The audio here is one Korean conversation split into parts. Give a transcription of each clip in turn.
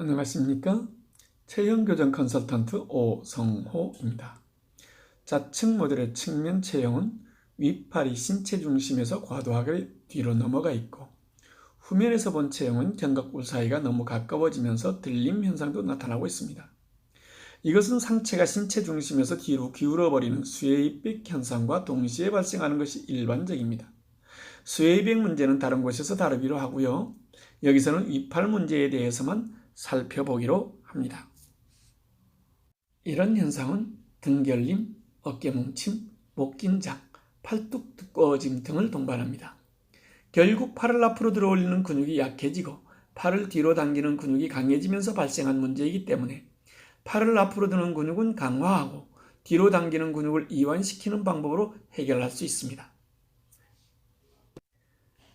안녕하십니까? 체형교정 컨설턴트 오성호입니다. 좌측 모델의 측면 체형은 윗팔이 신체 중심에서 과도하게 뒤로 넘어가 있고 후면에서 본 체형은 견갑골 사이가 너무 가까워지면서 들림 현상도 나타나고 있습니다. 이것은 상체가 신체 중심에서 뒤로 기울어버리는 스웨이백 현상과 동시에 발생하는 것이 일반적입니다. 스웨이백 문제는 다른 곳에서 다루기로 하고요. 여기서는 윗팔 문제에 대해서만 살펴보기로 합니다. 이런 현상은 등결림, 어깨 뭉침, 목 긴장, 팔뚝 두꺼워짐 등을 동반합니다. 결국 팔을 앞으로 들어 올리는 근육이 약해지고 팔을 뒤로 당기는 근육이 강해지면서 발생한 문제이기 때문에 팔을 앞으로 드는 근육은 강화하고 뒤로 당기는 근육을 이완시키는 방법으로 해결할 수 있습니다.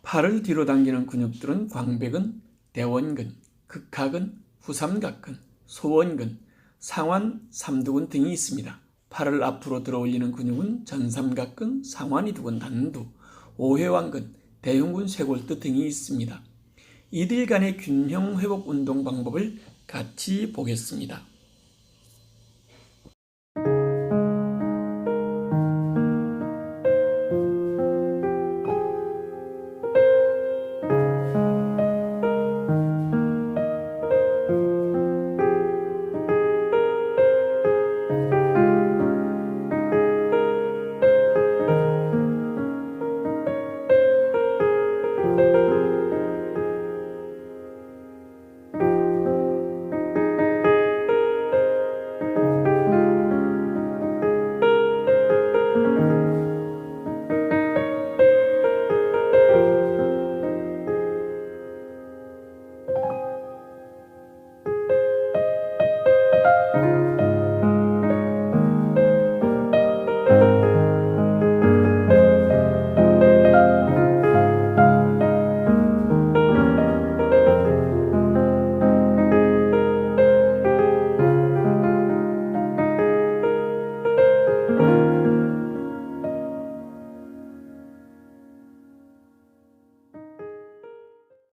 팔을 뒤로 당기는 근육들은 광배근, 대원근, 극하근, 후삼각근, 소원근, 상완, 삼두근 등이 있습니다. 팔을 앞으로 들어 올리는 근육은 전삼각근, 상완이두근, 단두, 오회왕근, 대흉근, 쇄골두 등이 있습니다. 이들 간의 균형 회복 운동 방법을 같이 보겠습니다.